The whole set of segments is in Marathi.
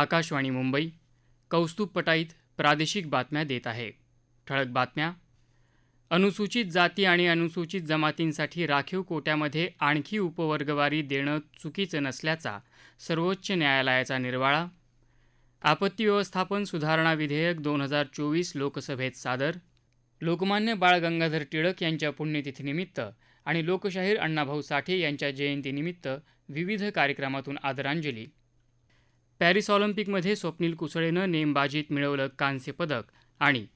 आकाशवाणी मुंबई कौस्तुभ पटाईत प्रादेशिक बातम्या देत आहे. ठळक बातम्या. अनुसूचित जाती आणि अनुसूचित जमातींसाठी राखीव कोट्यामध्ये आणखी उपवर्गवारी देणं चुकीचं नसल्याचा सर्वोच्च न्यायालयाचा निर्वाळा. आपत्ती व्यवस्थापन सुधारणा विधेयक दोन हजार चोवीस लोकसभेत सादर. लोकमान्य बाळ गंगाधर टिळक यांच्या पुण्यतिथीनिमित्त आणि लोकशाहीर अण्णाभाऊ साठे यांच्या जयंतीनिमित्त विविध कार्यक्रमातून आदरांजली. पॅरिस ऑलिम्पिकमध्ये स्वप्नील कुसळेनं नेमबाजीत मिळवलं कांस्य पदक आणि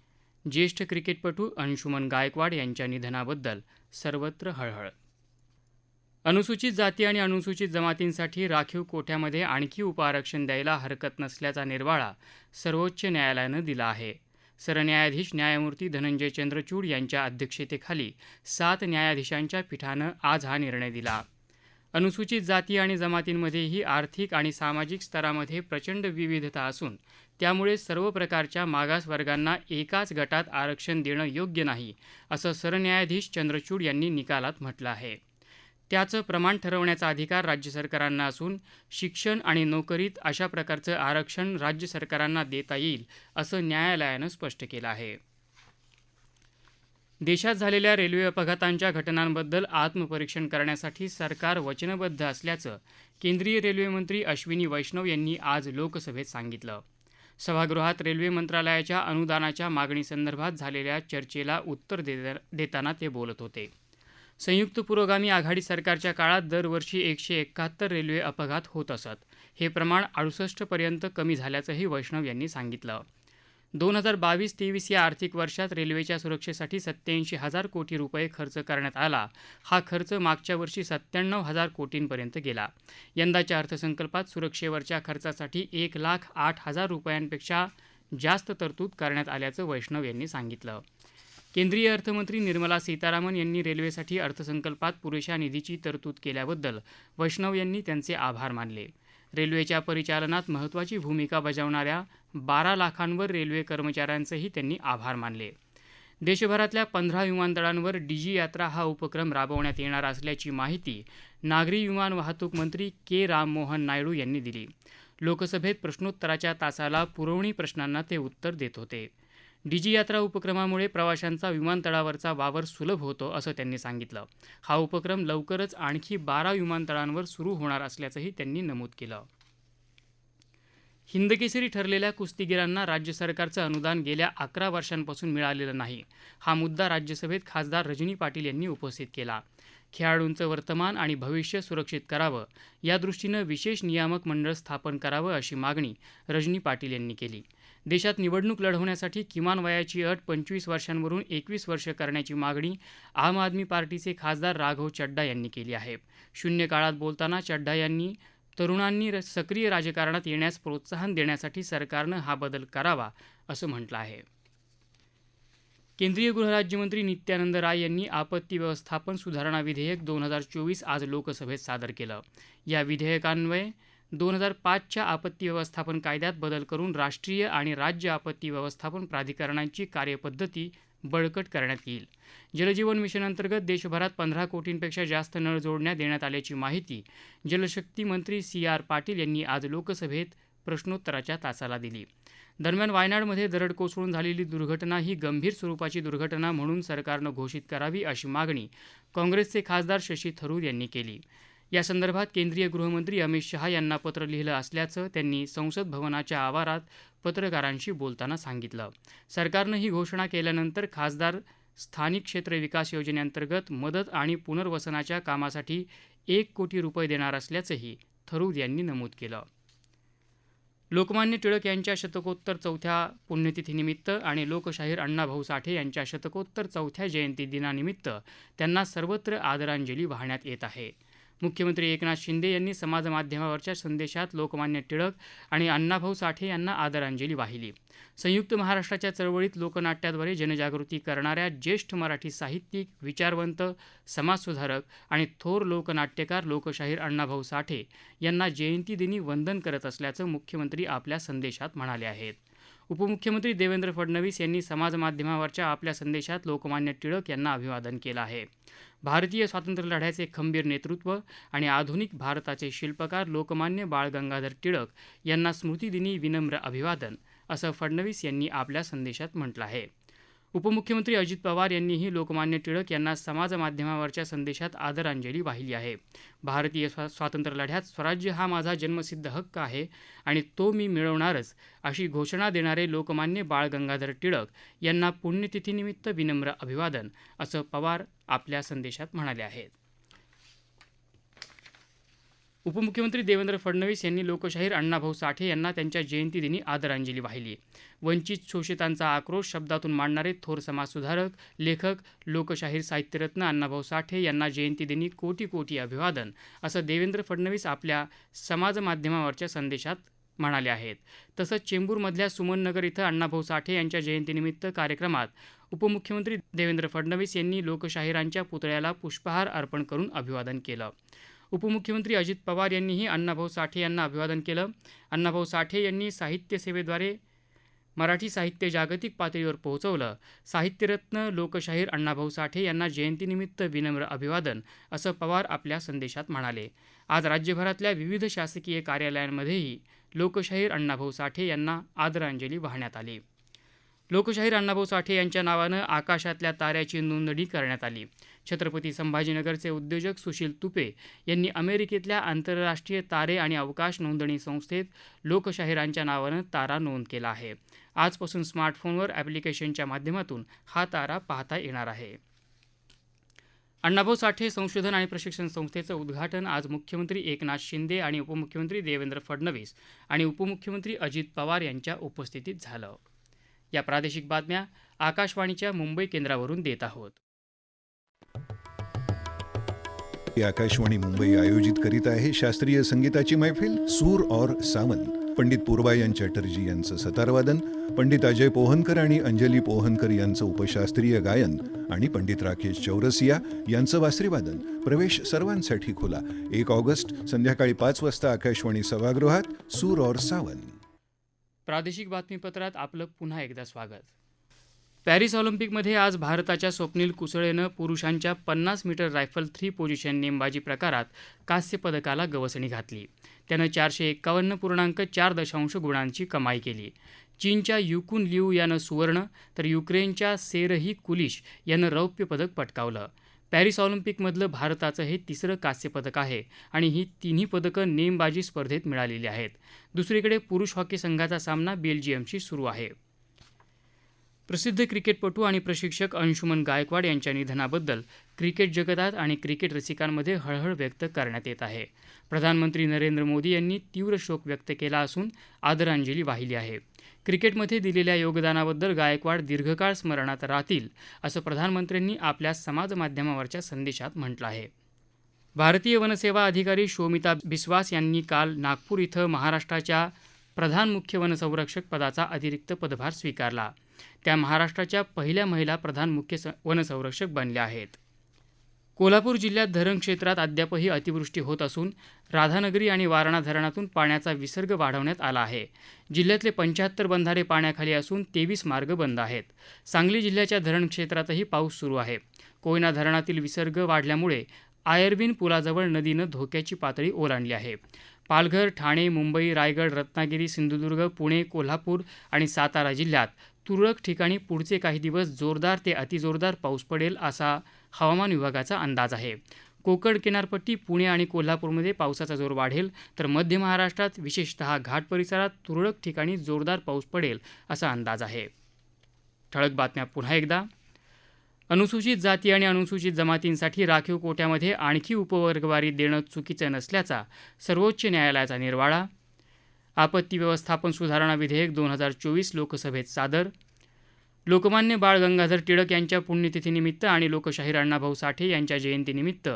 ज्येष्ठ क्रिकेटपटू अंशुमन गायकवाड यांच्या निधनाबद्दल सर्वत्र हळहळ. अनुसूचित जाती आणि अनुसूचित जमातींसाठी राखीव कोठ्यामध्ये आणखी उपआरक्षण द्यायला हरकत नसल्याचा निर्वाळा सर्वोच्च न्यायालयानं दिला आहे. सरन्यायाधीश न्यायमूर्ती धनंजय चंद्रचूड यांच्या अध्यक्षतेखाली सात न्यायाधीशांच्या पीठानं आज हा निर्णय दिला. अनुसूचित जाती आणि जमातींमध्येही आर्थिक आणि सामाजिक स्तरामध्ये प्रचंड विविधता असून त्यामुळे सर्व प्रकारच्या मागास वर्गांना एकाच गटात आरक्षण देणं योग्य नाही असं सरन्यायाधीश चंद्रचूड यांनी निकालात म्हटलं आहे. त्याचं प्रमाण ठरवण्याचा अधिकार राज्य सरकारांना असून शिक्षण आणि नोकरीत अशा प्रकारचं आरक्षण राज्य सरकारांना देता येईल असं न्यायालयानं स्पष्ट केलं आहे. देशात झालेल्या रेल्वे अपघातांच्या घटनांबद्दल आत्मपरीक्षण करण्यासाठी सरकार वचनबद्ध असल्याचं केंद्रीय रेल्वेमंत्री अश्विनी वैष्णव यांनी आज लोकसभेत सांगितलं. सभागृहात रेल्वे मंत्रालयाच्या अनुदानाच्या मागणीसंदर्भात झालेल्या चर्चेला उत्तर देताना ते बोलत होते. संयुक्त पुरोगामी आघाडी सरकारच्या काळात दरवर्षी एकशे एकाहत्तर रेल्वे अपघात होत असत. हे प्रमाण अडुसष्टपर्यंत कमी झाल्याचंही वैष्णव यांनी सांगितलं. दोन हजार बावीस तेवीस या आर्थिक वर्षात रेल्वेच्या सुरक्षेसाठी सत्याऐंशी हजार कोटी रुपये खर्च करण्यात आला. हा खर्च मागच्या वर्षी सत्त्याण्णव हजार कोटींपर्यंत गेला. यंदाच्या अर्थसंकल्पात सुरक्षेवरच्या खर्चासाठी एक लाख आठ हजार रुपयांपेक्षा जास्त तरतूद करण्यात आल्याचं वैष्णव यांनी सांगितलं. केंद्रीय अर्थमंत्री निर्मला सीतारामन यांनी रेल्वेसाठी अर्थसंकल्पात पुरेशा निधीची तरतूद केल्याबद्दल वैष्णव यांनी त्यांचे आभार मानले. रेल्वेच्या परिचालनात महत्त्वाची भूमिका बजावणाऱ्या बारा लाखांवर रेल्वे कर्मचाऱ्यांचेही त्यांनी आभार मानले. देशभरातल्या पंधरा विमानतळांवर डिजी यात्रा हा उपक्रम राबवण्यात येणार असल्याची माहिती नागरी विमान वाहतूक मंत्री के राममोहन नायडू यांनी दिली. लोकसभेत प्रश्नोत्तराच्या तासाला पुरवणी प्रश्नांना ते उत्तर देत होते. डिजी यात्रा उपक्रमामुळे प्रवाशांचा विमानतळावरचा वावर सुलभ होतो असं त्यांनी सांगितलं. हा उपक्रम लवकरच आणखी बारा विमानतळांवर सुरू होणार असल्याचंही त्यांनी नमूद केलं. हिंदकेसरी ठरलेल्या कुस्तीगीरांना राज्य सरकारचं अनुदान गेल्या अकरा वर्षांपासून मिळालेलं नाही. हा मुद्दा राज्यसभेत खासदार रजनी पाटील यांनी उपस्थित केला. खेळाडूंचं वर्तमान आणि भविष्य सुरक्षित करावं यादृष्टीनं विशेष नियामक मंडळ स्थापन करावं अशी मागणी रजनी पाटील यांनी केली. देशात निवडणूक लढवण्यासाठी किमान वयाची अट पंचवीस वर्षांवरून एकवीस वर्ष करण्याची मागणी आम आदमी पार्टीचे खासदार राघव चड्डा यांनी केली आहे. शून्य काळात बोलताना चड्डा यांनी तरुणांनी सक्रिय राजकारणात येण्यास प्रोत्साहन देण्यासाठी सरकारनं हा बदल करावा असं म्हटलं आहे. केंद्रीय गृहराज्यमंत्री नित्यानंद राय यांनी आपत्ती व्यवस्थापन सुधारणा विधेयक दोन हजार चोवीस आज लोकसभेत सादर केलं. या विधेयकान्वये दोन हजार पाचच्या आपत्ती व्यवस्थापन कायद्यात बदल करून राष्ट्रीय आणि राज्य आपत्ती व्यवस्थापन प्राधिकरणांची कार्यपद्धती बळकट करण्यात येईल. जलजीवन मिशन अंतर्गत देशभरात पंधरा कोटींपेक्षा जास्त नळ जोडण्यात देण्यात आल्याची माहिती जलशक्ती मंत्री सी आर पाटील यांनी आज लोकसभेत प्रश्नोत्तराच्या तासाला दिली. दरम्यान वायनाडमध्ये दरड कोसळून झालेली दुर्घटना ही गंभीर स्वरूपाची दुर्घटना म्हणून सरकारनं घोषित करावी अशी मागणी काँग्रेसचे खासदार शशी थरूर यांनी केली. यासंदर्भात केंद्रीय गृहमंत्री अमित शहा यांना पत्र लिहिलं असल्याचं त्यांनी संसद भवनाच्या आवारात पत्रकारांशी बोलताना सांगितलं. सरकारनं ही घोषणा केल्यानंतर खासदार स्थानिक क्षेत्र विकास योजनेअंतर्गत मदत आणि पुनर्वसनाच्या कामासाठी एक कोटी रुपये देणार असल्याचंही थरूर यांनी नमूद केलं. लोकमान्य टिळक यांच्या शतकोत्तर चौथ्या पुण्यतिथीनिमित्त आणि लोकशाहीर अण्णाभाऊ साठे यांच्या शतकोत्तर चौथ्या जयंती दिनानिमित्त त्यांना सर्वत्र आदरांजली वाहण्यात येत आहे. मुख्यमंत्री एकनाथ शिंदे यांनी समाजमाध्यमावरच्या संदेशात लोकमान्य टिळक आणि अण्णाभाऊ साठे यांना आदरांजली वाहिली. संयुक्त महाराष्ट्राच्या चळवळीत लोकनाट्याद्वारे जनजागृती करणाऱ्या ज्येष्ठ मराठी साहित्यिक विचारवंत समाजसुधारक आणि थोर लोकनाट्यकार लोकशाहीर अण्णाभाऊ साठे यांना जयंतीदिनी वंदन करत असल्याचं मुख्यमंत्री आपल्या संदेशात म्हणाले आहेत. उपमुख्यमंत्री देवेंद्र फडणवीस यांनी समाजमाध्यमावरच्या आपल्या संदेशात लोकमान्य टिळक यांना अभिवादन केलं आहे. भारतीय स्वातंत्र्य लढ्याचे खंबीर नेतृत्व आणि आधुनिक भारताचे शिल्पकार लोकमान्य बाळ गंगाधर टिळक यांना स्मृतिदिनी विनम्र अभिवादन असं फडणवीस यांनी आपल्या संदेशात म्हटलं आहे. उपमुख्यमंत्री अजित पवार यांनीही लोकमान्य टिळक यांना समाजमाध्यमावरच्या संदेशात आदरांजली वाहिली आहे. भारतीय स्वा स्वराज्य हा माझा जन्मसिद्ध हक्क आहे आणि तो मी मिळवणारच अशी घोषणा देणारे लोकमान्य बाळ गंगाधर टिळक यांना पुण्यतिथीनिमित्त विनम्र अभिवादन असं पवार आपल्या संदेशात म्हणाले आहेत. उपमुख्यमंत्री देवेंद्र फडणवीस यांनी लोकशाहीर अण्णाभाऊ साठे यांना त्यांच्या जयंतीदिनी आदरांजली वाहिली. वंचित शोषितांचा आक्रोश शब्दातून मांडणारे थोर समाजसुधारक लेखक लोकशाहीर साहित्यरत्न अण्णाभाऊ साठे यांना जयंतीदिनी कोटी कोटी अभिवादन असं देवेंद्र फडणवीस आपल्या समाजमाध्यमावरच्या संदेशात म्हणाले आहेत. तसंच चेंबूरमधल्या सुमननगर इथं अण्णाभाऊ साठे यांच्या जयंतीनिमित्त कार्यक्रमात उपमुख्यमंत्री देवेंद्र फडणवीस यांनी लोकशाहिरांच्या पुतळ्याला पुष्पहार अर्पण करून अभिवादन केलं. उपमुख्यमंत्री अजित पवार यांनीही अण्णाभाऊ साठे यांना अभिवादन केलं. अण्णाभाऊ साठे यांनी साहित्य सेवेद्वारे मराठी साहित्य जागतिक पातळीवर पोहोचवलं. साहित्यरत्न लोकशाहीर अण्णाभाऊ साठे यांना जयंतीनिमित्त विनम्र अभिवादन असं पवार आपल्या संदेशात म्हणाले. आज राज्यभरातल्या विविध शासकीय कार्यालयांमध्येही लोकशाहीर अण्णाभाऊ साठे यांना आदरांजली वाहण्यात आली. लोकशाहीर अण्णाभाऊ साठे यांच्या नावानं आकाशातल्या ताऱ्याची नोंदणी करण्यात आली. छत्रपती संभाजीनगरचे उद्योजक सुशील तुपे यांनी अमेरिकेतल्या आंतरराष्ट्रीय तारे आणि अवकाश नोंदणी संस्थेत लोकशाहिरांच्या नावानं तारा नोंद केला आहे. आजपासून स्मार्टफोनवर ॲप्लिकेशनच्या माध्यमातून हा तारा पाहता येणार आहे. अण्णाभाऊ साठे संशोधन आणि प्रशिक्षण संस्थेचं उद्घाटन आज मुख्यमंत्री एकनाथ शिंदे आणि उपमुख्यमंत्री देवेंद्र फडणवीस आणि उपमुख्यमंत्री अजित पवार यांच्या उपस्थितीत झालं. या प्रादेशिक बातम्या आकाशवाणीच्या मुंबई केंद्रावरून देत आहोत. आकाशवाणी मुंबई आयोजित करीत आहे शास्त्रीय संगीताची मैफिल सूर और सावन पंडित पूर्वायन चॅटर्जी यांचं सतारवादन पंडित अजय पोहनकर आणि अंजली पोहनकर यांचं उपशास्त्रीय गायन आणि पंडित राकेश चौरसिया यांचं वासरीवादन. प्रवेश सर्वांसाठी खुला. एक ऑगस्ट संध्याकाळी पाच वाजता आकाशवाणी सभागृहात सूर और सावन. प्रादेशिक बातमीपत्रात आपलं पुन्हा एकदा स्वागत. पॅरिस ऑलिम्पिकमध्ये आज भारताच्या स्वप्नील कुसळेनं पुरुषांच्या पन्नास मीटर रायफल थ्री पोझिशन नेमबाजी प्रकारात कांस्य पदकाला गवसणी घातली. त्यानं चारशे एक्कावन्न पूर्णांक चार दशांश गुणांची कमाई केली. चीनच्या युकुन लिऊ यानं सुवर्ण तर युक्रेनच्या सेरही कुलिश यानं रौप्य पदक पटकावलं. पॅरिस ऑलिम्पिकमधलं भारताचं हे तिसरं कांस्य पदक आहे आणि ही तिन्ही पदकं नेमबाजी स्पर्धेत मिळालेली आहेत. दुसरीकडे पुरुष हॉकी संघाचा सामना बेल्जियमशी सुरू आहे. प्रसिद्ध क्रिकेटपटू आणि प्रशिक्षक अंशुमन गायकवाड यांच्या निधनाबद्दल क्रिकेट जगतात आणि क्रिकेट रसिकांमध्ये हळहळ व्यक्त करण्यात येत आहे. प्रधानमंत्री नरेंद्र मोदी यांनी तीव्र शोक व्यक्त केला असून आदरांजली वाहिली आहे. क्रिकेटमध्ये दिलेल्या योगदानाबद्दल गायकवाड दीर्घकाळ स्मरणात राहतील असं प्रधानमंत्र्यांनी आपल्या समाजमाध्यमावरच्या संदेशात म्हटलं आहे. भारतीय वनसेवा अधिकारी शोमिता बिस्वास यांनी काल नागपूर इथं महाराष्ट्राच्या प्रधान मुख्य वनसंरक्षक पदाचा अतिरिक्त पदभार स्वीकारला. त्या महाराष्ट्राच्या पहिल्या महिला प्रधान मुख्य वनसंरक्षक बनल्या आहेत. कोल्हापूर जिल्ह्यात धरण क्षेत्रात अद्यापही अतिवृष्टी होत असून राधानगरी आणि वारणा धरणातून पाण्याचा विसर्ग वाढवण्यात आला आहे. जिल्ह्यातले पंच्याहत्तर बंधारे पाण्याखाली असून तेवीस मार्ग बंद आहेत. सांगली जिल्ह्याच्या धरण क्षेत्रातही पाऊस सुरू आहे. कोयना धरणातील विसर्ग वाढल्यामुळे आयर्विन पुलाजवळ नदीनं धोक्याची पातळी ओलांडली आहे. पालघर ठाणे मुंबई रायगड रत्नागिरी सिंधुदुर्ग पुणे कोल्हापूर आणि सातारा जिल्ह्यात तुरळक ठिकाणी पुढचे काही दिवस जोरदार ते अतिजोरदार पाऊस पडेल असा हवामान विभागाचा अंदाज आहे. कोकण किनारपट्टी पुणे आणि कोल्हापूरमध्ये पावसाचा जोर वाढेल तर मध्य महाराष्ट्रात विशेषतः घाट परिसरात तुरळक ठिकाणी जोरदार पाऊस पडेल असा अंदाज आहे. ठळक बातम्या पुन्हा एकदा. अनुसूचित जाती आणि अनुसूचित जमातींसाठी राखीव कोट्यामध्ये आणखी उपवर्गवारी देणं चुकीचं नसल्याचा सर्वोच्च न्यायालयाचा निर्वाळा आपत्ती व्यवस्थापन सुधारणा विधेयक दोन हजार चोवीस लोकसभेत सादर. लोकमान्य बाळ गंगाधर टिळक यांच्या पुण्यतिथीनिमित्त आणि लोकशाहीर अण्णाभाऊ साठे यांच्या जयंतीनिमित्त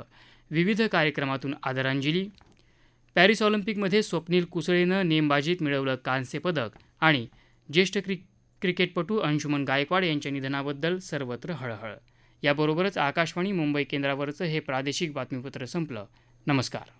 विविध कार्यक्रमातून आदरांजली. पॅरिस ऑलिम्पिकमध्ये स्वप्नील कुसळेनं नेमबाजीत मिळवलं कांस्य पदक आणि ज्येष्ठ क्रिक क्रिकेटपटू अंशुमन गायकवाड यांच्या निधनाबद्दल सर्वत्र हळहळ. याबरोबरच आकाशवाणी मुंबई केंद्रावरचं हे प्रादेशिक बातमीपत्र संपलं. नमस्कार.